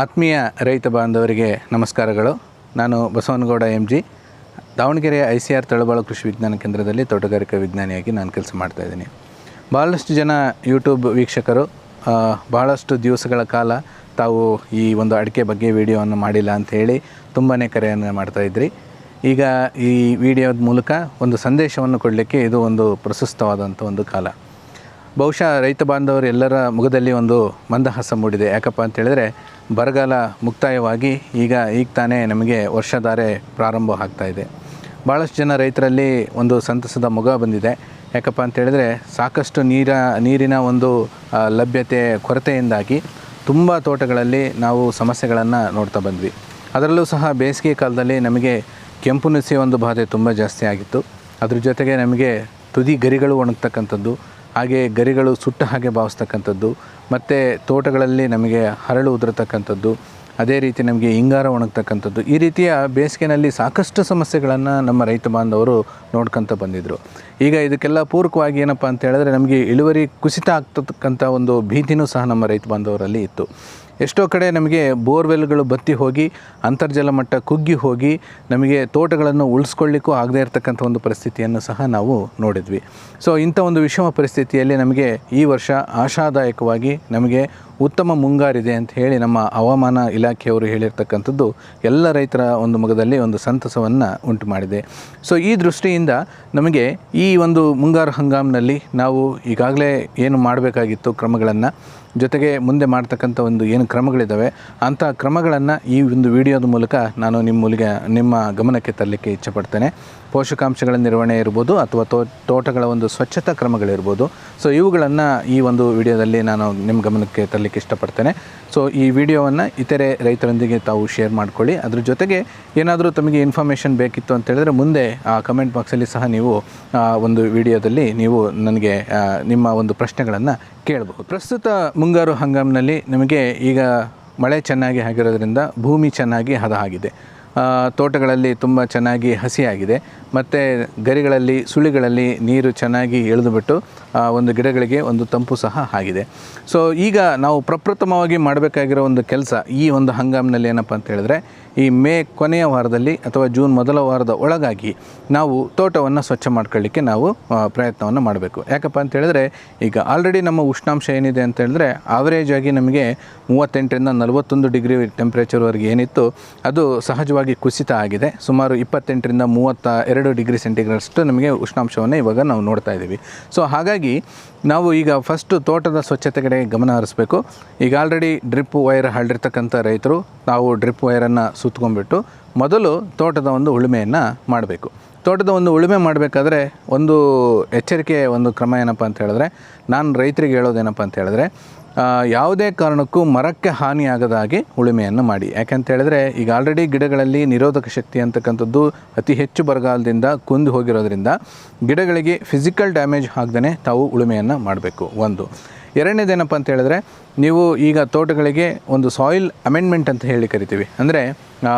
ಆತ್ಮೀಯ ರೈತ ಬಾಂಧವರಿಗೆ ನಮಸ್ಕಾರಗಳು. ನಾನು ಬಸವನಗೌಡ ಎಂ ಜಿ ದಾವಣಗೆರೆಯ ಐ ಸಿ ಆರ್ ತಳಬಾಳು ಕೃಷಿ ವಿಜ್ಞಾನ ಕೇಂದ್ರದಲ್ಲಿ ತೋಟಗಾರಿಕಾ ವಿಜ್ಞಾನಿಯಾಗಿ ನಾನು ಕೆಲಸ ಮಾಡ್ತಾಯಿದ್ದೀನಿ ಭಾಳಷ್ಟು ಜನ ಯೂಟ್ಯೂಬ್ ವೀಕ್ಷಕರು ಬಹಳಷ್ಟು ದಿವಸಗಳ ಕಾಲ ತಾವು ಈ ಒಂದು ಅಡಿಕೆ ಬಗ್ಗೆ ವಿಡಿಯೋವನ್ನು ಮಾಡಿಲ್ಲ ಅಂತ ಹೇಳಿ ತುಂಬಾ ಕರೆಯನ್ನು ಮಾಡ್ತಾಯಿದ್ರಿ ಈಗ ಈ ವಿಡಿಯೋದ ಮೂಲಕ ಒಂದು ಸಂದೇಶವನ್ನು ಕೊಡಲಿಕ್ಕೆ ಇದು ಒಂದು ಪ್ರಶಸ್ತವಾದಂಥ ಒಂದು ಕಾಲ. ಬಹುಶಃ ರೈತ ಬಾಂಧವರು ಎಲ್ಲರ ಮುಖದಲ್ಲಿ ಒಂದು ಮಂದಹಾಸ ಮೂಡಿದೆ. ಯಾಕಪ್ಪ ಅಂತ ಹೇಳಿದ್ರೆ ಬರಗಾಲ ಮುಕ್ತಾಯವಾಗಿ ಈಗ ಈಗ ತಾನೇ ನಮಗೆ ವರ್ಷಧಾರೆ ಪ್ರಾರಂಭ ಆಗ್ತಾ ಇದೆ. ಭಾಳಷ್ಟು ಜನ ರೈತರಲ್ಲಿ ಒಂದು ಸಂತಸದ ಮೊಗ ಬಂದಿದೆ. ಯಾಕಪ್ಪ ಅಂತೇಳಿದರೆ ಸಾಕಷ್ಟು ನೀರ, ನೀರಿನ ಒಂದು ಲಭ್ಯತೆ, ಕೊರತೆಯಿಂದಾಗಿ ತುಂಬ ತೋಟಗಳಲ್ಲಿ ನಾವು ಸಮಸ್ಯೆಗಳನ್ನು ನೋಡ್ತಾ ಬಂದ್ವಿ. ಅದರಲ್ಲೂ ಸಹ ಬೇಸಿಗೆ ಕಾಲದಲ್ಲಿ ನಮಗೆ ಕೆಂಪು ನುಸಿ ಒಂದು ಬಾಧೆ ತುಂಬ ಜಾಸ್ತಿ ಆಗಿತ್ತು. ಅದ್ರ ಜೊತೆಗೆ ನಮಗೆ ತುದಿ ಗರಿಗಳು ಒಣಗ್ತಕ್ಕಂಥದ್ದು, ಹಾಗೆ ಗರಿಗಳು ಸುಟ್ಟ ಹಾಗೆ ಭಾವಿಸ್ತಕ್ಕಂಥದ್ದು ಮತ್ತು ತೋಟಗಳಲ್ಲಿ ನಮಗೆ ಹರಳು ಉದುರತಕ್ಕಂಥದ್ದು, ಅದೇ ರೀತಿ ನಮಗೆ ಹಿಂಗಾರ ಒಣಗ್ತಕ್ಕಂಥದ್ದು, ಈ ರೀತಿಯ ಬೇಸಿಗೆನಲ್ಲಿ ಸಾಕಷ್ಟು ಸಮಸ್ಯೆಗಳನ್ನು ನಮ್ಮ ರೈತ ಬಾಂಧವರು ನೋಡ್ಕೊತ ಬಂದಿದ್ದರು ಈಗ ಇದಕ್ಕೆಲ್ಲ ಪೂರಕವಾಗಿ ಏನಪ್ಪ ಅಂತ ಹೇಳಿದ್ರೆ, ನಮಗೆ ಇಳುವರಿ ಕುಸಿತ ಆಗ್ತಕ್ಕಂಥ ಒಂದು ಭೀತಿನೂ ಸಹ ನಮ್ಮ ರೈತ ಬಾಂಧವರಲ್ಲಿ ಇತ್ತು. ಎಷ್ಟೋ ಕಡೆ ನಮಗೆ ಬೋರ್ವೆಲ್ಗಳು ಬತ್ತಿ ಹೋಗಿ, ಅಂತರ್ಜಲ ಮಟ್ಟ ಕುಗ್ಗಿ ಹೋಗಿ, ನಮಗೆ ತೋಟಗಳನ್ನು ಉಳಿಸ್ಕೊಳ್ಳಿಕ್ಕೂ ಆಗದೇ ಇರತಕ್ಕಂಥ ಒಂದು ಪರಿಸ್ಥಿತಿಯನ್ನು ಸಹ ನಾವು ನೋಡಿದ್ವಿ. ಸೊ ಇಂಥ ಒಂದು ವಿಷಮ ಪರಿಸ್ಥಿತಿಯಲ್ಲಿ ನಮಗೆ ಈ ವರ್ಷ ಆಶಾದಾಯಕವಾಗಿ ನಮಗೆ ಉತ್ತಮ ಮುಂಗಾರಿದೆ ಅಂತ ಹೇಳಿ ನಮ್ಮ ಹವಾಮಾನ ಇಲಾಖೆಯವರು ಹೇಳಿರ್ತಕ್ಕಂಥದ್ದು ಎಲ್ಲ ರೈತರ ಒಂದು ಮುಖದಲ್ಲಿ ಒಂದು ಸಂತಸವನ್ನು ಉಂಟು ಮಾಡಿದೆ. ಸೊ ಈ ದೃಷ್ಟಿಯಿಂದ ನಮಗೆ ಈ ಒಂದು ಮುಂಗಾರು ಹಂಗಾಮಿನಲ್ಲಿ ನಾವು ಈಗಾಗಲೇ ಏನು ಮಾಡಬೇಕಾಗಿತ್ತು ಕ್ರಮಗಳನ್ನು ಜೊತೆಗೆ ಮುಂದೆ ಮಾಡ್ತಕ್ಕಂಥ ಒಂದು ಏನು ಕ್ರಮಗಳಿದ್ದಾವೆ ಅಂಥ ಕ್ರಮಗಳನ್ನು ಈ ಒಂದು ವಿಡಿಯೋದ ಮೂಲಕ ನಾನು ನಿಮ್ಮ ನಿಮ್ಮ ಗಮನಕ್ಕೆ ತರಲಿಕ್ಕೆ ಇಚ್ಛಪಡ್ತೇನೆ. ಪೋಷಕಾಂಶಗಳ ನಿರ್ವಹಣೆ ಇರ್ಬೋದು, ಅಥವಾ ತೋ, ತೋಟಗಳ ಒಂದು ಸ್ವಚ್ಛತಾ ಕ್ರಮಗಳಿರ್ಬೋದು. ಸೊ, ಇವುಗಳನ್ನು ಈ ಒಂದು ವಿಡಿಯೋದಲ್ಲಿ ನಾನು ನಿಮ್ಮ ಗಮನಕ್ಕೆ ತರಲಿಕ್ಕೆ ಇಷ್ಟಪಡ್ತೇನೆ. ಸೊ, ಈ ವಿಡಿಯೋವನ್ನು ಇತರೆ ರೈತರೊಂದಿಗೆ ತಾವು ಶೇರ್ ಮಾಡ್ಕೊಳ್ಳಿ. ಅದ್ರ ಜೊತೆಗೆ ಏನಾದರೂ ತಮಗೆ ಇನ್ಫಾರ್ಮೇಷನ್ ಬೇಕಿತ್ತು ಅಂತ ಹೇಳಿದ್ರೆ ಮುಂದೆ ಆ ಕಮೆಂಟ್ ಬಾಕ್ಸಲ್ಲಿ ಸಹ ನೀವು ಒಂದು ವಿಡಿಯೋದಲ್ಲಿ ನೀವು ನನಗೆ ನಿಮ್ಮ ಒಂದು ಪ್ರಶ್ನೆಗಳನ್ನು ಕೇಳಬಹುದು. ಪ್ರಸ್ತುತ ಮುಂಗಾರು ಹಂಗಾಮಿನಲ್ಲಿ ನಮಗೆ ಈಗ ಮಳೆ ಚೆನ್ನಾಗಿ ಆಗಿರೋದ್ರಿಂದ ಭೂಮಿ ಚೆನ್ನಾಗಿ ಹದ ಆಗಿದೆ ತೋಟಗಳಲ್ಲಿ ತುಂಬ ಚೆನ್ನಾಗಿ ಹಸಿಯಾಗಿದೆ. ಮತ್ತು ಗರಿಗಳಲ್ಲಿ, ಸುಳಿಗಳಲ್ಲಿ ನೀರು ಚೆನ್ನಾಗಿ ಎಳೆದುಬಿಟ್ಟು ಒಂದು ಗಿಡಗಳಿಗೆ ಒಂದು ತಂಪು ಸಹ ಆಗಿದೆ. ಸೊ ಈಗ ನಾವು ಪ್ರಪ್ರಥಮವಾಗಿ ಮಾಡಬೇಕಾಗಿರೋ ಒಂದು ಕೆಲಸ ಈ ಒಂದು ಹಂಗಾಮಿನಲ್ಲಿ ಏನಪ್ಪ ಅಂತ ಹೇಳಿದ್ರೆ, ಈ ಮೇ ಕೊನೆಯ ವಾರದಲ್ಲಿ ಅಥವಾ ಜೂನ್ ಮೊದಲ ವಾರದ ಒಳಗಾಗಿ ನಾವು ತೋಟವನ್ನು ಸ್ವಚ್ಛ ಮಾಡ್ಕೊಳ್ಳಿಕ್ಕೆ ನಾವು ಪ್ರಯತ್ನವನ್ನು ಮಾಡಬೇಕು. ಯಾಕಪ್ಪ ಅಂತ ಹೇಳಿದ್ರೆ, ಈಗ ಆಲ್ರೆಡಿ ನಮ್ಮ ಉಷ್ಣಾಂಶ ಏನಿದೆ ಅಂತ ಹೇಳಿದ್ರೆ ಆವರೇಜ್ ಆಗಿ ನಮಗೆ ಮೂವತ್ತೆಂಟರಿಂದ ನಲವತ್ತೊಂದು ಡಿಗ್ರಿ ಟೆಂಪ್ರೇಚರ್ವರೆಗೆ ಏನಿತ್ತು, ಅದು ಸಹಜವಾಗಿ ಕುಸಿತ ಆಗಿದೆ ಸುಮಾರು ಇಪ್ಪತ್ತೆಂಟರಿಂದ ಮೂವತ್ತ ಎರಡು ಡಿಗ್ರಿ ಸೆಂಟಿಗ್ರೇಡ್ಷ್ಟು ನಮಗೆ ಉಷ್ಣಾಂಶವನ್ನು ಇವಾಗ ನಾವು ನೋಡ್ತಾ ಇದ್ದೀವಿ. ಸೊ, ಹಾಗಾಗಿ ನಾವು ಈಗ ಫಸ್ಟು ತೋಟದ ಸ್ವಚ್ಛತೆ ಕಡೆ ಗಮನ ಹರಿಸ್ಬೇಕು. ಈಗ ಆಲ್ರೆಡಿ ಡ್ರಿಪ್ ವೈರ್ ಹರಡಿರ್ತಕ್ಕಂಥ ರೈತರು ನಾವು ಡ್ರಿಪ್ ವೈರನ್ನು ಸುತ್ಕೊಂಡ್ಬಿಟ್ಟು ಮೊದಲು ತೋಟದ ಒಂದು ಉಳುಮೆಯನ್ನು ಮಾಡಬೇಕು. ತೋಟದ ಒಂದು ಉಳುಮೆ ಮಾಡಬೇಕಾದ್ರೆ ಒಂದು ಎಚ್ಚರಿಕೆಯ ಒಂದು ಕ್ರಮ ಏನಪ್ಪ ಅಂತ ಹೇಳಿದ್ರೆ, ನಾನು ರೈತರಿಗೆ ಹೇಳೋದೇನಪ್ಪ ಅಂತ ಹೇಳಿದ್ರೆ ಯಾವುದೇ ಕಾರಣಕ್ಕೂ ಮರಕ್ಕೆ ಹಾನಿಯಾಗದ ಹಾಗೆ ಉಳುಮೆಯನ್ನು ಮಾಡಿ. ಯಾಕಂತ ಹೇಳಿದ್ರೆ, ಈಗ ಆಲ್ರೆಡಿ ಗಿಡಗಳಲ್ಲಿ ನಿರೋಧಕ ಶಕ್ತಿ ಅಂತಕ್ಕಂಥದ್ದು ಅತಿ ಹೆಚ್ಚು ಬರಗಾಲದಿಂದ ಕುಂದು ಹೋಗಿರೋದ್ರಿಂದ ಗಿಡಗಳಿಗೆ ಫಿಸಿಕಲ್ ಡ್ಯಾಮೇಜ್ ಆಗದೇ ತಾವು ಉಳುಮೆಯನ್ನು ಮಾಡಬೇಕು. ಒಂದು. ಎರಡನೇದೇನಪ್ಪ ಅಂತ ಹೇಳಿದ್ರೆ, ನೀವು ಈಗ ತೋಟಗಳಿಗೆ ಒಂದು ಸಾಯಿಲ್ ಅಮೆಂಡ್ಮೆಂಟ್ ಅಂತ ಹೇಳಿ ಕರಿತೀವಿ. ಅಂದರೆ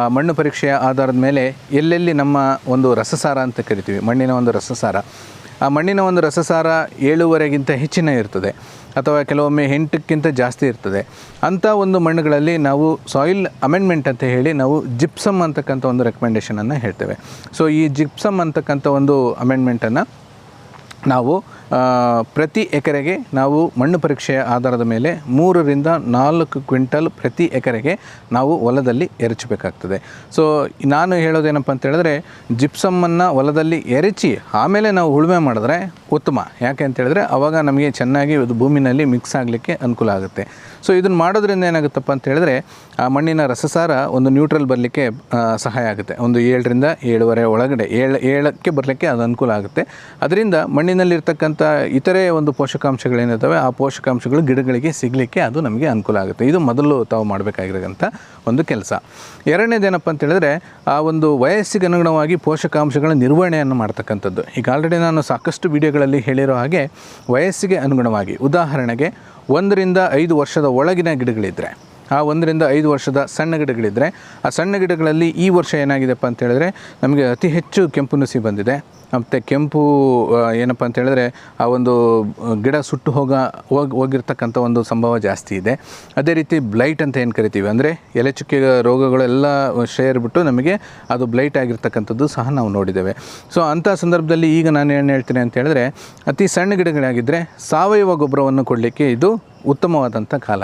ಮಣ್ಣು ಪರೀಕ್ಷೆಯ ಆಧಾರದ ಮೇಲೆ ಎಲ್ಲೆಲ್ಲಿ ನಮ್ಮ ಒಂದು ರಸಸಾರ ಅಂತ ಕರಿತೀವಿ. ಮಣ್ಣಿನ ಒಂದು ರಸಸಾರ. ಆ ಮಣ್ಣಿನ ಒಂದು ರಸಸಾರ ಏಳುವರೆಗಿಂತ ಹೆಚ್ಚಿನ ಇರ್ತದೆ. ಅಥವಾ ಕೆಲವೊಮ್ಮೆ ಎಂಟಕ್ಕಿಂತ ಜಾಸ್ತಿ ಇರ್ತದೆ. ಅಂಥ ಒಂದು ಮಣ್ಣುಗಳಲ್ಲಿ ನಾವು ಸಾಯಿಲ್ ಅಮೆಂಡ್ಮೆಂಟ್ ಅಂತ ಹೇಳಿ ನಾವು ಜಿಪ್ಸಮ್ ಅಂತಕ್ಕಂಥ ಒಂದು ರೆಕಮೆಂಡೇಷನನ್ನು ಹೇಳ್ತೇವೆ. ಸೊ ಈ ಜಿಪ್ಸಮ್ ಅಂತಕ್ಕಂಥ ಒಂದು ಅಮೆಂಡ್ಮೆಂಟನ್ನು ನಾವು ಪ್ರತಿ ಎಕರೆಗೆ ನಾವು ಮಣ್ಣು ಪರೀಕ್ಷೆಯ ಆಧಾರದ ಮೇಲೆ ಮೂರರಿಂದ ನಾಲ್ಕು ಕ್ವಿಂಟಲ್ ಪ್ರತಿ ಎಕರೆಗೆ ನಾವು ಹೊಲದಲ್ಲಿ ಎರಚಬೇಕಾಗ್ತದೆ. ಸೊ ನಾನು ಹೇಳೋದೇನಪ್ಪ ಅಂತ ಹೇಳಿದ್ರೆ, ಜಿಪ್ಸಮ್ಮನ್ನು ಹೊಲದಲ್ಲಿ ಎರಚಿ ಆಮೇಲೆ ನಾವು ಉಳುಮೆ ಮಾಡಿದ್ರೆ ಉತ್ತಮ. ಯಾಕೆ ಅಂತ ಹೇಳಿದ್ರೆ, ಅವಾಗ ನಮಗೆ ಚೆನ್ನಾಗಿ ಇದು ಭೂಮಿನಲ್ಲಿ ಮಿಕ್ಸ್ ಆಗಲಿಕ್ಕೆ ಅನುಕೂಲ ಆಗುತ್ತೆ. ಸೊ ಇದನ್ನು ಮಾಡೋದ್ರಿಂದ ಏನಾಗುತ್ತಪ್ಪ ಅಂತ ಹೇಳಿದ್ರೆ, ಆ ಮಣ್ಣಿನ ರಸಸಾರ ಒಂದು ನ್ಯೂಟ್ರಲ್ ಬರಲಿಕ್ಕೆ ಸಹಾಯ ಆಗುತ್ತೆ. ಒಂದು ಏಳರಿಂದ ಏಳುವರೆ ಒಳಗಡೆ, ಏಳು, ಏಳಕ್ಕೆ ಬರಲಿಕ್ಕೆ ಅದು ಅನುಕೂಲ ಆಗುತ್ತೆ. ಅದರಿಂದ ಮಣ್ಣಿನಲ್ಲಿರ್ತಕ್ಕಂಥ ಇತರೆ ಒಂದು ಪೋಷಕಾಂಶಗಳೇನಿದ್ದಾವೆ, ಆ ಪೋಷಕಾಂಶಗಳು ಗಿಡಗಳಿಗೆ ಸಿಗಲಿಕ್ಕೆ ಅದು ನಮಗೆ ಅನುಕೂಲ ಆಗುತ್ತೆ. ಇದು ಮೊದಲು ತಾವು ಮಾಡಬೇಕಾಗಿರೋಂಥ ಒಂದು ಕೆಲಸ. ಎರಡನೇದೇನಪ್ಪ ಅಂತ ಹೇಳಿದ್ರೆ, ಆ ಒಂದು ವಯಸ್ಸಿಗೆ ಅನುಗುಣವಾಗಿ ಪೋಷಕಾಂಶಗಳ ನಿರ್ವಹಣೆಯನ್ನು ಮಾಡ್ತಕ್ಕಂಥದ್ದು. ಈಗ ಆಲ್ರೆಡಿ ನಾನು ಸಾಕಷ್ಟು ವಿಡಿಯೋಗಳಲ್ಲಿ ಹೇಳಿರೋ ಹಾಗೆ, ವಯಸ್ಸಿಗೆ ಅನುಗುಣವಾಗಿ, ಉದಾಹರಣೆಗೆ ಒಂದರಿಂದ ಐದು ವರ್ಷದ ಒಳಗಿನ ಗಿಡಗಳಿದ್ದರೆ ಆ ಒಂದರಿಂದ ಐದು ವರ್ಷದ ಸಣ್ಣ ಗಿಡಗಳಿದ್ದರೆ ಆ ಸಣ್ಣ ಗಿಡಗಳಲ್ಲಿ ಈ ವರ್ಷ ಏನಾಗಿದೆಪ್ಪ ಅಂತ ಹೇಳಿದ್ರೆ, ನಮಗೆ ಅತಿ ಹೆಚ್ಚು ಕೆಂಪು ನುಸಿ ಬಂದಿದೆ. ಮತ್ತು ಕೆಂಪು ಏನಪ್ಪ ಅಂತ ಹೇಳಿದ್ರೆ, ಆ ಒಂದು ಗಿಡ ಸುಟ್ಟು ಹೋಗ, ಹೋಗಿ, ಹೋಗಿರ್ತಕ್ಕಂಥ ಒಂದು ಸಂಭವ ಜಾಸ್ತಿ ಇದೆ. ಅದೇ ರೀತಿ ಬ್ಲೈಟ್ ಅಂತ ಏನು ಕರಿತೀವಿ ಅಂದರೆ, ಎಲೆ ಚುಕ್ಕೆ ರೋಗಗಳೆಲ್ಲ ಸೇರಿಬಿಟ್ಟು ನಮಗೆ ಅದು ಬ್ಲೈಟ್ ಆಗಿರ್ತಕ್ಕಂಥದ್ದು ಸಹ ನಾವು ನೋಡಿದ್ದೇವೆ. ಸೊ, ಅಂಥ ಸಂದರ್ಭದಲ್ಲಿ ಈಗ ನಾನು ಏನು ಹೇಳ್ತೀನಿ ಅಂತ ಹೇಳಿದ್ರೆ, ಅತಿ ಸಣ್ಣ ಗಿಡಗಳಾಗಿದ್ದರೆ ಸಾವಯವ ಗೊಬ್ಬರವನ್ನು ಕೊಡಲಿಕ್ಕೆ ಇದು ಉತ್ತಮವಾದಂಥ ಕಾಲ.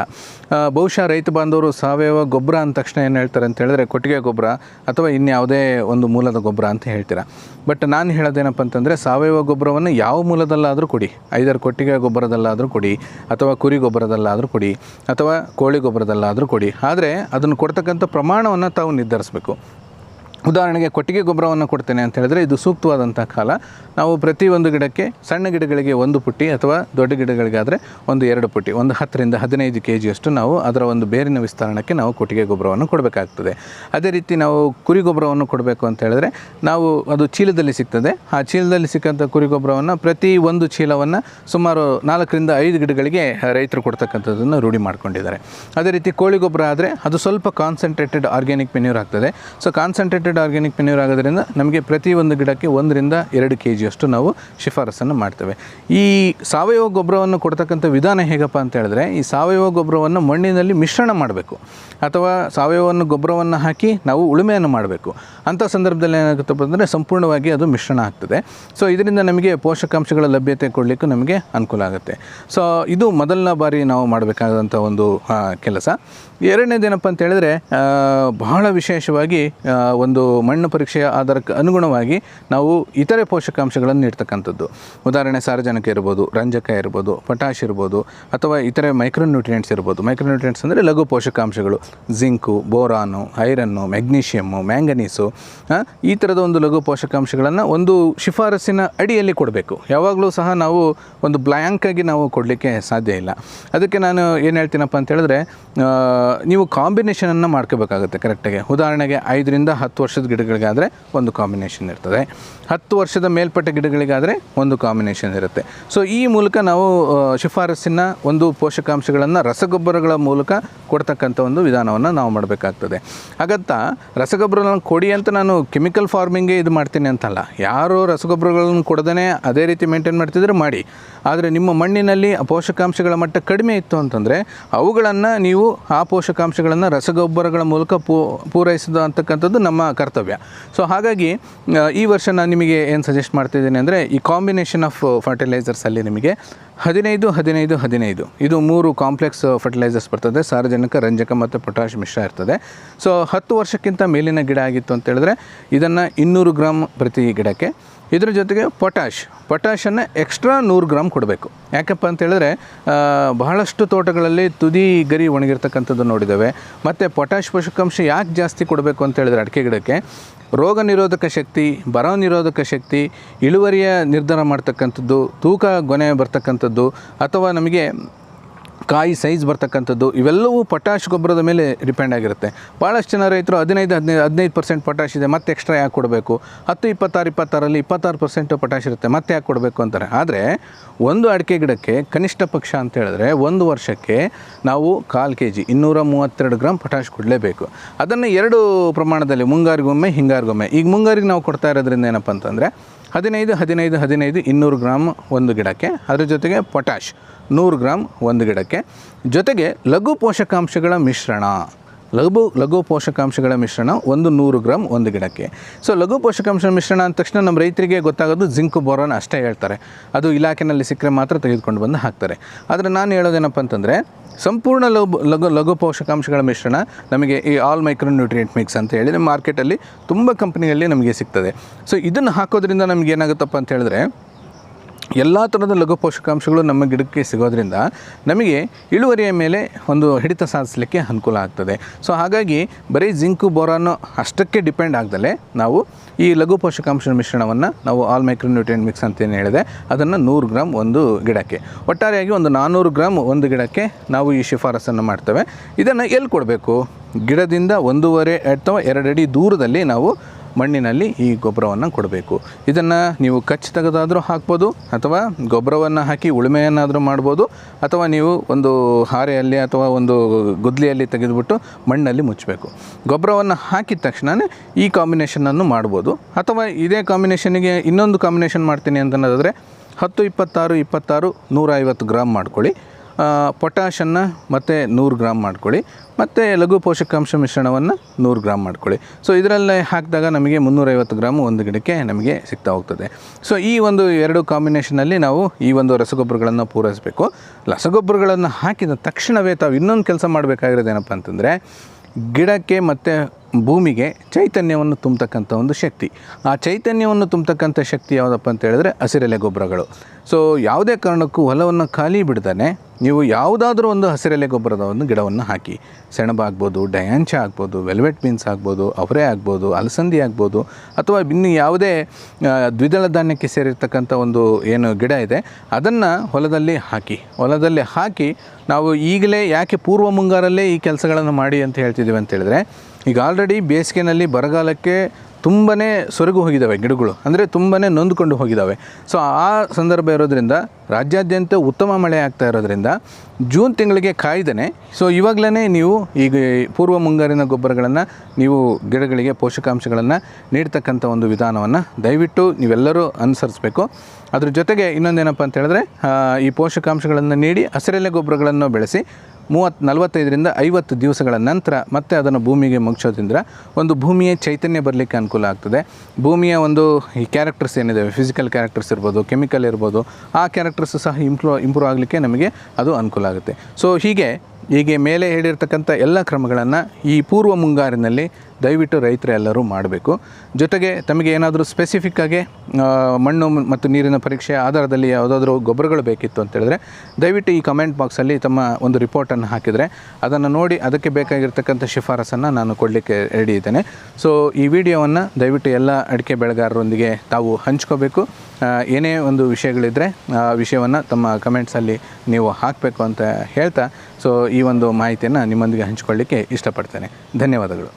ಬಹುಶಃ ರೈತ ಬಾಂಧವರು ಸಾವಯವ ಗೊಬ್ಬರ ಅಂದ ತಕ್ಷಣ ಏನು ಹೇಳ್ತಾರೆ ಅಂತ ಹೇಳಿದ್ರೆ ಕೊಟ್ಟಿಗೆ ಗೊಬ್ಬರ ಅಥವಾ ಇನ್ಯಾವುದೇ ಒಂದು ಮೂಲದ ಗೊಬ್ಬರ ಅಂತ ಹೇಳ್ತೀರಾ. ಬಟ್ ನಾನು ಹೇಳೋದೇನಪ್ಪ ಅಂತಂದರೆ ಸಾವಯವ ಗೊಬ್ಬರವನ್ನು ಯಾವ ಮೂಲದಲ್ಲಾದರೂ ಕೊಡಿ. ಐದಾರು ಕೊಟ್ಟಿಗೆ ಗೊಬ್ಬರದಲ್ಲಾದರೂ ಕೊಡಿ ಅಥವಾ ಕುರಿ ಗೊಬ್ಬರದಲ್ಲಾದರೂ ಕೊಡಿ ಅಥವಾ ಕೋಳಿ ಗೊಬ್ಬರದಲ್ಲಾದರೂ ಕೊಡಿ. ಆದರೆ ಅದನ್ನು ಕೊಡ್ತಕ್ಕಂಥ ಪ್ರಮಾಣವನ್ನು ತಾವು ನಿರ್ಧರಿಸಬೇಕು. ಉದಾಹರಣೆಗೆ ಕೊಟ್ಟಿಗೆ ಗೊಬ್ಬರವನ್ನು ಕೊಡ್ತೇನೆ ಅಂತ ಹೇಳಿದ್ರೆ ಇದು ಸೂಕ್ತವಾದಂಥ ಕಾಲ. ನಾವು ಪ್ರತಿ ಒಂದು ಗಿಡಕ್ಕೆ, ಸಣ್ಣ ಗಿಡಗಳಿಗೆ ಒಂದು ಪುಟ್ಟಿ ಅಥವಾ ದೊಡ್ಡ ಗಿಡಗಳಿಗಾದರೆ ಒಂದು ಎರಡು ಪುಟ್ಟಿ, ಒಂದು ಹತ್ತರಿಂದ ಹದಿನೈದು ಕೆ ಜಿಯಷ್ಟು ನಾವು ಅದರ ಒಂದು ಬೇರಿನ ವಿಸ್ತರಣಕ್ಕೆ ನಾವು ಕೊಟ್ಟಿಗೆ ಗೊಬ್ಬರವನ್ನು ಕೊಡಬೇಕಾಗ್ತದೆ. ಅದೇ ರೀತಿ ನಾವು ಕುರಿ ಗೊಬ್ಬರವನ್ನು ಕೊಡಬೇಕು ಅಂತ ಹೇಳಿದ್ರೆ ನಾವು ಅದು ಚೀಲದಲ್ಲಿ ಸಿಗ್ತದೆ. ಆ ಚೀಲದಲ್ಲಿ ಸಿಕ್ಕಂಥ ಕುರಿ ಗೊಬ್ಬರವನ್ನು ಪ್ರತಿ ಒಂದು ಚೀಲವನ್ನು ಸುಮಾರು ನಾಲ್ಕರಿಂದ ಐದು ಗಿಡಗಳಿಗೆ ರೈತರು ಕೊಡ್ತಕ್ಕಂಥದ್ದನ್ನು ರೂಢಿ ಮಾಡ್ಕೊಂಡಿದ್ದಾರೆ. ಅದೇ ರೀತಿ ಕೋಳಿ ಗೊಬ್ಬರ ಆದರೆ ಅದು ಸ್ವಲ್ಪ ಕಾನ್ಸಂಟ್ರೇಟೆಡ್ ಆರ್ಗ್ಯಾನಿಕ್ ಮೆನ್ಯೂರ್ ಆಗ್ತದೆ. ಸೊ ಕಾನ್ಸಂಟ್ರೇಟೆಡ್ ಆರ್ಗ್ಯಾನಿಕ್ ಮೆನ್ಯೂರ್ ಆಗೋದ್ರಿಂದ ನಮಗೆ ಪ್ರತಿ ಒಂದು ಗಿಡಕ್ಕೆ ಒಂದರಿಂದ ಎರಡು ಕೆ ಜಿಯಷ್ಟು ನಾವು ಶಿಫಾರಸನ್ನು ಮಾಡ್ತೇವೆ. ಈ ಸಾವಯವ ಗೊಬ್ಬರವನ್ನು ಕೊಡ್ತಕ್ಕಂಥ ವಿಧಾನ ಹೇಗಪ್ಪ ಅಂತ ಹೇಳಿದ್ರೆ, ಈ ಸಾವಯವ ಗೊಬ್ಬರವನ್ನು ಮಣ್ಣಿನಲ್ಲಿ ಮಿಶ್ರಣ ಮಾಡಬೇಕು. ಅಥವಾ ಸಾವಯವವನ್ನು ಗೊಬ್ಬರವನ್ನು ಹಾಕಿ ನಾವು ಉಳುಮೆಯನ್ನು ಮಾಡಬೇಕು. ಅಂಥ ಸಂದರ್ಭದಲ್ಲಿ ಏನಾಗುತ್ತಪ್ಪ ಅಂದರೆ ಸಂಪೂರ್ಣವಾಗಿ ಅದು ಮಿಶ್ರಣ ಆಗ್ತದೆ. ಸೊ ಇದರಿಂದ ನಮಗೆ ಪೋಷಕಾಂಶಗಳ ಲಭ್ಯತೆ ಕೊಡಲಿಕ್ಕೂ ನಮಗೆ ಅನುಕೂಲ ಆಗುತ್ತೆ. ಸೊ ಇದು ಮೊದಲನೇ ಬಾರಿ ನಾವು ಮಾಡಬೇಕಾದಂಥ ಒಂದು ಕೆಲಸ. ಎರಡನೇದೇನಪ್ಪ ಅಂತ ಹೇಳಿದ್ರೆ ಬಹಳ ವಿಶೇಷವಾಗಿ ಒಂದು ಮಣ್ಣು ಪರೀಕ್ಷೆಯ ಆಧಾರಕ್ಕೆ ಅನುಗುಣವಾಗಿ ನಾವು ಇತರೆ ಪೋಷಕಾಂಶಗಳನ್ನು ನೀಡ್ತಕ್ಕಂಥದ್ದು. ಉದಾಹರಣೆ ಸಾರಜನಕ ಇರ್ಬೋದು, ರಂಜಕ ಇರ್ಬೋದು ಪೊಟ್ಯಾಶ್ ಇರ್ಬೋದು, ಅಥವಾ ಇತರೆ ಮೈಕ್ರೋನ್ಯೂಟ್ರಿಯೆಂಟ್ಸ್ ಇರ್ಬೋದು. ಮೈಕ್ರೋನ್ಯೂಟ್ರಿಯೆಂಟ್ಸ್ ಅಂದರೆ ಲಘು ಪೋಷಕಾಂಶಗಳು. Zinc, boron, iron, magnesium, manganese ಈ ಥರದ ಒಂದು ಲಘು ಪೋಷಕಾಂಶಗಳನ್ನು ಒಂದು ಶಿಫಾರಸ್ಸಿನ ಅಡಿಯಲ್ಲಿ ಕೊಡಬೇಕು. ಯಾವಾಗಲೂ ಸಹ ನಾವು ಒಂದು ಬ್ಲ್ಯಾಂಕಾಗಿ ನಾವು ಕೊಡಲಿಕ್ಕೆ ಸಾಧ್ಯ ಇಲ್ಲ. ಅದಕ್ಕೆ ನಾನು ಏನು ಹೇಳ್ತೀನಪ್ಪ ಅಂತ ಹೇಳಿದ್ರೆ ನೀವು ಕಾಂಬಿನೇಷನನ್ನು ಮಾಡ್ಕೋಬೇಕಾಗುತ್ತೆ ಕರೆಕ್ಟಾಗಿ ಉದಾಹರಣೆಗೆ ಐದರಿಂದ ಹತ್ತು ವರ್ಷದ ಗಿಡಗಳಿಗಾದರೆ ಒಂದು ಕಾಂಬಿನೇಷನ್ ಇರ್ತದೆ. ಹತ್ತು ವರ್ಷದ ಮೇಲ್ಪಟ್ಟ ಗಿಡಗಳಿಗಾದರೆ ಒಂದು ಕಾಂಬಿನೇಷನ್ ಇರುತ್ತೆ. ಸೊ ಈ ಮೂಲಕ ನಾವು ಶಿಫಾರಸ್ಸಿನ ಒಂದು ಪೋಷಕಾಂಶಗಳನ್ನು ರಸಗೊಬ್ಬರಗಳ ಮೂಲಕ ಕೊಡ್ತಕ್ಕಂಥ ಒಂದು ವಿಧಾನವನ್ನು ನಾವು ಮಾಡಬೇಕಾಗ್ತದೆ. ಹಾಗಂತ ರಸಗೊಬ್ಬರಗಳನ್ನು ಕೊಡಿ ಅಂತ ನಾನು ಕೆಮಿಕಲ್ ಫಾರ್ಮಿಂಗೇ ಇದು ಮಾಡ್ತೀನಿ ಅಂತಲ್ಲ. ಯಾರು ರಸಗೊಬ್ಬರಗಳನ್ನು ಕೊಡದೇ ಅದೇ ರೀತಿ ಮೇಂಟೈನ್ ಮಾಡ್ತಿದ್ರೆ ಮಾಡಿ. ಆದರೆ ನಿಮ್ಮ ಮಣ್ಣಿನಲ್ಲಿ ಪೋಷಕಾಂಶಗಳ ಮಟ್ಟ ಕಡಿಮೆ ಇತ್ತು ಅಂತಂದರೆ ಅವುಗಳನ್ನು ನೀವು ಆ ಪೋಷಕಾಂಶಗಳನ್ನು ರಸಗೊಬ್ಬರಗಳ ಮೂಲಕ ಪೂ ಪೂರೈಸೋದು ಅಂತಕ್ಕಂಥದ್ದು ನಮ್ಮ ಕರ್ತವ್ಯ. ಸೊ ಹಾಗಾಗಿ ಈ ವರ್ಷ ನಾನು ನಿಮಗೆ ಏನು ಸಜೆಸ್ಟ್ ಮಾಡ್ತಿದ್ದೀನಿ ಅಂದರೆ ಈ ಕಾಂಬಿನೇಷನ್ ಆಫ್ ಫರ್ಟಿಲೈಸರ್ಸಲ್ಲಿ ನಿಮಗೆ ಹದಿನೈದು ಹದಿನೈದು ಹದಿನೈದು. ಇದು ಮೂರು ಕಾಂಪ್ಲೆಕ್ಸ್ ಫರ್ಟಿಲೈಸರ್ಸ್ ಬರ್ತದೆ. ಸಾರಜನಕ, ರಂಜಕ ಮತ್ತು ಪೊಟ್ಯಾಶ್ ಮಿಶ್ರ ಇರ್ತದೆ. ಸೊ ಹತ್ತು ವರ್ಷಕ್ಕಿಂತ ಮೇಲಿನ ಗಿಡ ಆಗಿತ್ತು ಅಂತ ಹೇಳಿದ್ರೆ ಇದನ್ನು ಇನ್ನೂರು ಗ್ರಾಮ್ ಪ್ರತಿ ಗಿಡಕ್ಕೆ. ಇದರ ಜೊತೆಗೆ ಪೊಟ್ಯಾಶ್ ಪೊಟ್ಯಾಶನ್ನು ಎಕ್ಸ್ಟ್ರಾ ನೂರು ಗ್ರಾಮ್ ಕೊಡಬೇಕು. ಯಾಕಪ್ಪ ಅಂತ ಹೇಳಿದ್ರೆ ಬಹಳಷ್ಟು ತೋಟಗಳಲ್ಲಿ ತುದಿ, ಗರಿ ಒಣಗಿರ್ತಕ್ಕಂಥದ್ದು ನೋಡಿದ್ದೇವೆ. ಮತ್ತು ಪೊಟ್ಯಾಶ್ ಪೋಷಕಾಂಶ ಯಾಕೆ ಜಾಸ್ತಿ ಕೊಡಬೇಕು ಅಂತ ಹೇಳಿದ್ರೆ ಅಡಿಕೆ ಗಿಡಕ್ಕೆ ರೋಗ ನಿರೋಧಕ ಶಕ್ತಿ ಬರ ನಿರೋಧಕ ಶಕ್ತಿ ಇಳುವರಿಯ ನಿರ್ಧಾರ ಮಾಡ್ತಕ್ಕಂಥದ್ದು ತೂಕ ಗೊನೆ ಬರ್ತಕ್ಕಂಥದ್ದು ಅಥವಾ ನಮಗೆ ಕಾಯಿ ಸೈಜ್ ಬರ್ತಕ್ಕಂಥದ್ದು, ಇವೆಲ್ಲವೂ ಪೊಟ್ಯಾಶ್ ಗೊಬ್ಬರದ ಮೇಲೆ ಡಿಪೆಂಡ್ ಆಗಿರುತ್ತೆ. ಭಾಳಷ್ಟು ಜನ ರೈತರು ಹದಿನೈದು ಹದಿನೈದು ಹದಿನೈದು ಪರ್ಸೆಂಟ್ ಪೊಟ್ಯಾಶ್ ಇದೆ, ಮತ್ತೆ ಎಕ್ಸ್ಟ್ರಾ ಯಾಕೆ ಕೊಡಬೇಕು? ಹತ್ತು, ಇಪ್ಪತ್ತಾರು, ಇಪ್ಪತ್ತಾರಲ್ಲಿ ಇಪ್ಪತ್ತಾರು ಪರ್ಸೆಂಟ್ ಪೊಟ್ಯಾಶ್ ಇರುತ್ತೆ, ಮತ್ತೆ ಯಾಕೆ ಕೊಡಬೇಕು ಅಂತಾರೆ. ಆದರೆ, ಒಂದು ಅಡಿಕೆ ಗಿಡಕ್ಕೆ ಕನಿಷ್ಠ ಪಕ್ಷ ಅಂತ ಹೇಳಿದ್ರೆ ಒಂದು ವರ್ಷಕ್ಕೆ ನಾವು ಕಾಲು ಕೆ ಜಿ ಇನ್ನೂರ ಮೂವತ್ತೆರಡು ಗ್ರಾಮ್ ಪೊಟ್ಯಾಶ್ ಕೊಡಲೇಬೇಕು. ಅದನ್ನು ಎರಡು ಪ್ರಮಾಣದಲ್ಲಿ, ಮುಂಗಾರಿಗೊಮ್ಮೆ, ಹಿಂಗಾರಿಗೊಮ್ಮೆ. ಈಗ ಮುಂಗಾರಿಗೆ ನಾವು ಕೊಡ್ತಾ ಇರೋದ್ರಿಂದ ಏನಪ್ಪ ಅಂತಂದರೆ ಹದಿನೈದು ಹದಿನೈದು ಹದಿನೈದು ಇನ್ನೂರು ಗ್ರಾಮ್ ಒಂದು ಗಿಡಕ್ಕೆ. ಅದರ ಜೊತೆಗೆ ಪೊಟ್ಯಾಶ್ ನೂರು ಗ್ರಾಮ್ ಒಂದು ಗಿಡಕ್ಕೆ. ಜೊತೆಗೆ ಲಘು ಪೋಷಕಾಂಶಗಳ ಮಿಶ್ರಣ. ಲಘು ಲಘು ಪೋಷಕಾಂಶಗಳ ಮಿಶ್ರಣ ಒಂದು ನೂರು ಗ್ರಾಮ್ ಒಂದು ಗಿಡಕ್ಕೆ. ಸೊ ಲಘು ಪೋಷಕಾಂಶ ಮಿಶ್ರಣ ಅಂದ ತಕ್ಷಣ ನಮ್ಮ ರೈತರಿಗೆ ಗೊತ್ತಾಗೋದು ಜಿಂಕ್ ಬೋರಾನ್ ಅಷ್ಟೇ ಹೇಳ್ತಾರೆ. ಅದು ಇಲಾಖೆನಲ್ಲಿ ಸಿಕ್ಕರೆ ಮಾತ್ರ ತೆಗೆದುಕೊಂಡು ಬಂದು ಹಾಕ್ತಾರೆ. ಆದರೆ ನಾನು ಹೇಳೋದೇನಪ್ಪ ಅಂತಂದರೆ, ಸಂಪೂರ್ಣ ಲಘು ಲಘು ಲಘು ಪೋಷಕಾಂಶಗಳ ಮಿಶ್ರಣ ನಮಗೆ ಈ ಆಲ್ ಮೈಕ್ರೋ ನ್ಯೂಟ್ರಿಯೆಂಟ್ ಮಿಕ್ಸ್ ಅಂತ ಹೇಳಿ ನಮ್ಮ ಮಾರ್ಕೆಟಲ್ಲಿ ತುಂಬ ಕಂಪ್ನಿಯಲ್ಲಿ ನಮಗೆ ಸಿಗ್ತದೆ. ಸೊ ಇದನ್ನು ಹಾಕೋದ್ರಿಂದ ನಮಗೇನಾಗುತ್ತಪ್ಪ ಅಂತ ಹೇಳಿದ್ರೆ ಎಲ್ಲ ಥರದ ಲಘು ಪೋಷಕಾಂಶಗಳು ನಮ್ಮ ಗಿಡಕ್ಕೆ ಸಿಗೋದ್ರಿಂದ ನಮಗೆ ಇಳುವರಿಯ ಮೇಲೆ ಒಂದು ಹಿಡಿತ ಸಾಧಿಸಲಿಕ್ಕೆ ಅನುಕೂಲ ಆಗ್ತದೆ. ಸೊ ಹಾಗಾಗಿ ಬರೀ ಜಿಂಕು, ಬೋರಾನು ಅಷ್ಟಕ್ಕೆ ಡಿಪೆಂಡ್ ಆಗ್ದಲೇ ನಾವು ಈ ಲಘು ಪೋಷಕಾಂಶ ಮಿಶ್ರಣವನ್ನು ನಾವು ಆಲ್ ಮೈಕ್ರೋನ್ಯೂಟ್ರಿಯೆಂಟ್ ಮಿಕ್ಸ್ ಅಂತ ಏನು ಹೇಳಿದೆ. ಅದನ್ನು ನೂರು ಗ್ರಾಮ್ ಒಂದು ಗಿಡಕ್ಕೆ. ಒಟ್ಟಾರೆಯಾಗಿ ಒಂದು ನಾನ್ನೂರು ಗ್ರಾಮ್ ಒಂದು ಗಿಡಕ್ಕೆ ನಾವು ಈ ಶಿಫಾರಸನ್ನು ಮಾಡ್ತೇವೆ. ಇದನ್ನು ಎಲ್ಲಿ ಕೊಡಬೇಕು? ಗಿಡದಿಂದ ಒಂದೂವರೆ ಅಥವಾ ಎರಡು ಅಡಿ ದೂರದಲ್ಲಿ ನಾವು ಮಣ್ಣಿನಲ್ಲಿ ಈ ಗೊಬ್ಬರವನ್ನು ಕೊಡಬೇಕು. ಇದನ್ನು ನೀವು ಕಚ್ಚಿ ತೆಗೆದಾದರೂ ಹಾಕ್ಬೋದು, ಅಥವಾ ಗೊಬ್ಬರವನ್ನು ಹಾಕಿ ಉಳುಮೆಯನ್ನಾದರೂ ಮಾಡ್ಬೋದು, ಅಥವಾ ನೀವು ಒಂದು ಹಾರೆಯಲ್ಲಿ ಅಥವಾ ಒಂದು ಗುದ್ಲಿಯಲ್ಲಿ ತೆಗೆದುಬಿಟ್ಟು ಮಣ್ಣಲ್ಲಿ ಮುಚ್ಚಬೇಕು. ಗೊಬ್ಬರವನ್ನು ಹಾಕಿದ ತಕ್ಷಣ ಈ ಕಾಂಬಿನೇಷನನ್ನು ಮಾಡ್ಬೋದು. ಅಥವಾ ಇದೇ ಕಾಂಬಿನೇಷನಿಗೆ ಇನ್ನೊಂದು ಕಾಂಬಿನೇಷನ್ ಮಾಡ್ತೀನಿ ಅಂತಂದರೆ ಹತ್ತು, ಇಪ್ಪತ್ತಾರು ಇಪ್ಪತ್ತಾರು ನೂರ ಐವತ್ತು ಗ್ರಾಮ್ ಮಾಡ್ಕೊಳ್ಳಿ. ಪೊಟ್ಯಾಷನ್ನು ಮತ್ತು ನೂರು ಗ್ರಾಮ್ ಮಾಡ್ಕೊಳ್ಳಿ. ಮತ್ತು ಲಘು ಪೋಷಕಾಂಶ ಮಿಶ್ರಣವನ್ನು ನೂರು ಗ್ರಾಮ್ ಮಾಡ್ಕೊಳ್ಳಿ. ಸೊ ಇದರಲ್ಲೇ ಹಾಕಿದಾಗ ನಮಗೆ ಮುನ್ನೂರೈವತ್ತು ಗ್ರಾಮು ಒಂದು ಗಿಡಕ್ಕೆ ನಮಗೆ ಸಿಗ್ತಾ ಹೋಗ್ತದೆ. ಸೊ ಈ ಒಂದು ಎರಡು ಕಾಂಬಿನೇಷನಲ್ಲಿ ನಾವು ಈ ಒಂದು ರಸಗೊಬ್ಬರಗಳನ್ನು ಪೂರೈಸಬೇಕು. ರಸಗೊಬ್ಬರಗಳನ್ನು ಹಾಕಿದ ತಕ್ಷಣವೇ ತಾವು ಇನ್ನೊಂದು ಕೆಲಸ ಮಾಡಬೇಕಾಗಿರೋದೇನಪ್ಪ ಅಂತಂದರೆ, ಗಿಡಕ್ಕೆ ಮತ್ತು ಭೂಮಿಗೆ ಚೈತನ್ಯವನ್ನು ತುಂಬತಕ್ಕಂಥ ಒಂದು ಶಕ್ತಿ. ಆ ಚೈತನ್ಯವನ್ನು ತುಂಬತಕ್ಕಂಥ ಶಕ್ತಿ ಯಾವುದಪ್ಪ ಅಂತ ಹೇಳಿದ್ರೆ ಹಸಿರೆಲೆ ಗೊಬ್ಬರಗಳು. ಸೊ ಯಾವುದೇ ಕಾರಣಕ್ಕೂ ಹೊಲವನ್ನು ಖಾಲಿ ಬಿಡ್ತಾನೆ ನೀವು ಯಾವುದಾದ್ರೂ ಒಂದು ಹಸಿರೆಲೆ ಗೊಬ್ಬರದ ಒಂದು ಗಿಡವನ್ನು ಹಾಕಿ. ಸೆಣಬಾಗ್ಬೋದು ಡಯಾಂಚ ಆಗ್ಬೋದು, ವೆಲ್ವೆಟ್ ಬೀನ್ಸ್ ಆಗ್ಬೋದು, ಅವರೇ ಆಗ್ಬೋದು, ಅಲಸಂದಿ ಆಗ್ಬೋದು, ಅಥವಾ ಇನ್ನು ಯಾವುದೇ ದ್ವಿದಳ ಧಾನ್ಯಕ್ಕೆ ಸೇರಿರ್ತಕ್ಕಂಥ ಒಂದು ಏನು ಗಿಡ ಇದೆ, ಅದನ್ನು ಹೊಲದಲ್ಲಿ ಹಾಕಿ. ಹೊಲದಲ್ಲಿ ಹಾಕಿ ನಾವು ಈಗಲೇ ಯಾಕೆ ಪೂರ್ವ ಮುಂಗಾರಲ್ಲೇ ಈ ಕೆಲಸಗಳನ್ನು ಮಾಡಿ ಅಂತ ಹೇಳ್ತಿದ್ದೀವಿ ಅಂತ ಹೇಳಿದ್ರೆ ಈಗ ಆಲ್ರೆಡಿ ಬೇಸಿಗೆನಲ್ಲಿ ಬರಗಾಲಕ್ಕೆ ತುಂಬಾ ಸೊರಗು ಹೋಗಿದ್ದಾವೆ ಗಿಡಗಳು. ಅಂದರೆ ತುಂಬಾ ನೊಂದ್ಕೊಂಡು ಹೋಗಿದ್ದಾವೆ ಸೊ ಆ ಸಂದರ್ಭ ಇರೋದರಿಂದ, ರಾಜ್ಯಾದ್ಯಂತ ಉತ್ತಮ ಮಳೆ ಆಗ್ತಾ ಇರೋದ್ರಿಂದ ಜೂನ್ ತಿಂಗಳಿಗೆ ಕಾಯ್ದನೆ. ಸೊ ಇವಾಗಲೇ ನೀವು ಈಗ ಪೂರ್ವ ಮುಂಗಾರಿನ ಗೊಬ್ಬರಗಳನ್ನು ನೀವು ಗಿಡಗಳಿಗೆ ಪೋಷಕಾಂಶಗಳನ್ನು ನೀಡ್ತಕ್ಕಂಥ ಒಂದು ವಿಧಾನವನ್ನು ದಯವಿಟ್ಟು ನೀವೆಲ್ಲರೂ ಅನುಸರಿಸಬೇಕು. ಅದ್ರ ಜೊತೆಗೆ ಇನ್ನೊಂದೇನಪ್ಪ ಅಂತ ಹೇಳಿದ್ರೆ ಈ ಪೋಷಕಾಂಶಗಳನ್ನು ನೀಡಿ ಹಸಿರೆಲೆ ಗೊಬ್ಬರಗಳನ್ನು ಬೆಳೆಸಿ ಮೂವತ್ತು ನಲವತ್ತೈದರಿಂದ ಐವತ್ತು ದಿವಸಗಳ ನಂತರ ಮತ್ತೆ ಅದನ್ನು ಭೂಮಿಗೆ ಮುಗಿಸೋದ್ರಿಂದ ಒಂದು ಭೂಮಿಯ ಚೈತನ್ಯ ಬರಲಿಕ್ಕೆ ಅನುಕೂಲ ಆಗ್ತದೆ. ಭೂಮಿಯ ಒಂದು ಈ ಕ್ಯಾರೆಕ್ಟರ್ಸ್ ಏನಿದೆ ಫಿಸಿಕಲ್ ಕ್ಯಾರೆಕ್ಟರ್ಸ್ ಇರ್ಬೋದು ಕೆಮಿಕಲ್ ಇರ್ಬೋದು, ಆ ಕ್ಯಾರೆಕ್ಟರ್ಸ್ ಸಹ ಇಂಪ್ರೂವ್ ಇಂಪ್ರೂವ್ ಆಗಲಿಕ್ಕೆ ನಮಗೆ ಅದು ಅನುಕೂಲ ಆಗುತ್ತೆ. ಸೊ ಹೀಗೆ ಹೀಗೆ ಮೇಲೆ ಹೇಳಿರ್ತಕ್ಕಂಥ ಎಲ್ಲ ಕ್ರಮಗಳನ್ನು ಈ ಪೂರ್ವ ಮುಂಗಾರಿನಲ್ಲಿ ದಯವಿಟ್ಟು ರೈತರೆಲ್ಲರೂ ಮಾಡಬೇಕು. ಜೊತೆಗೆ ತಮಗೆ ಏನಾದರೂ ಸ್ಪೆಸಿಫಿಕ್ಕಾಗಿ ಮಣ್ಣು ಮತ್ತು ನೀರಿನ ಪರೀಕ್ಷೆ ಆಧಾರದಲ್ಲಿ ಯಾವುದಾದ್ರೂ ಗೊಬ್ಬರಗಳು ಬೇಕಿತ್ತು ಅಂತ ಹೇಳಿದ್ರೆ, ದಯವಿಟ್ಟು ಈ ಕಮೆಂಟ್ ಬಾಕ್ಸಲ್ಲಿ ತಮ್ಮ ಒಂದು ರಿಪೋರ್ಟನ್ನು ಹಾಕಿದರೆ, ಅದನ್ನು ನೋಡಿ ಅದಕ್ಕೆ ಬೇಕಾಗಿರ್ತಕ್ಕಂಥ ಶಿಫಾರಸನ್ನು ನಾನು ಕೊಡಲಿಕ್ಕೆ ರೆಡಿ ಇದ್ದೇನೆ. ಸೊ ಈ ವಿಡಿಯೋವನ್ನು ದಯವಿಟ್ಟು ಎಲ್ಲ ಅಡಿಕೆ ಬೆಳೆಗಾರರೊಂದಿಗೆ ತಾವು ಹಂಚ್ಕೋಬೇಕು. ಏನೇ ಒಂದು ವಿಷಯಗಳಿದ್ದರೆ ಆ ವಿಷಯವನ್ನು ತಮ್ಮ ಕಮೆಂಟ್ಸಲ್ಲಿ ನೀವು ಹಾಕಬೇಕು ಅಂತ ಹೇಳ್ತಾ ಸೊ ಈ ಒಂದು ಮಾಹಿತಿಯನ್ನು ನಿಮ್ಮೊಂದಿಗೆ ಹಂಚಿಕೊಳ್ಳಿಕ್ಕೆ ಇಷ್ಟಪಡ್ತೇನೆ. ಧನ್ಯವಾದಗಳು.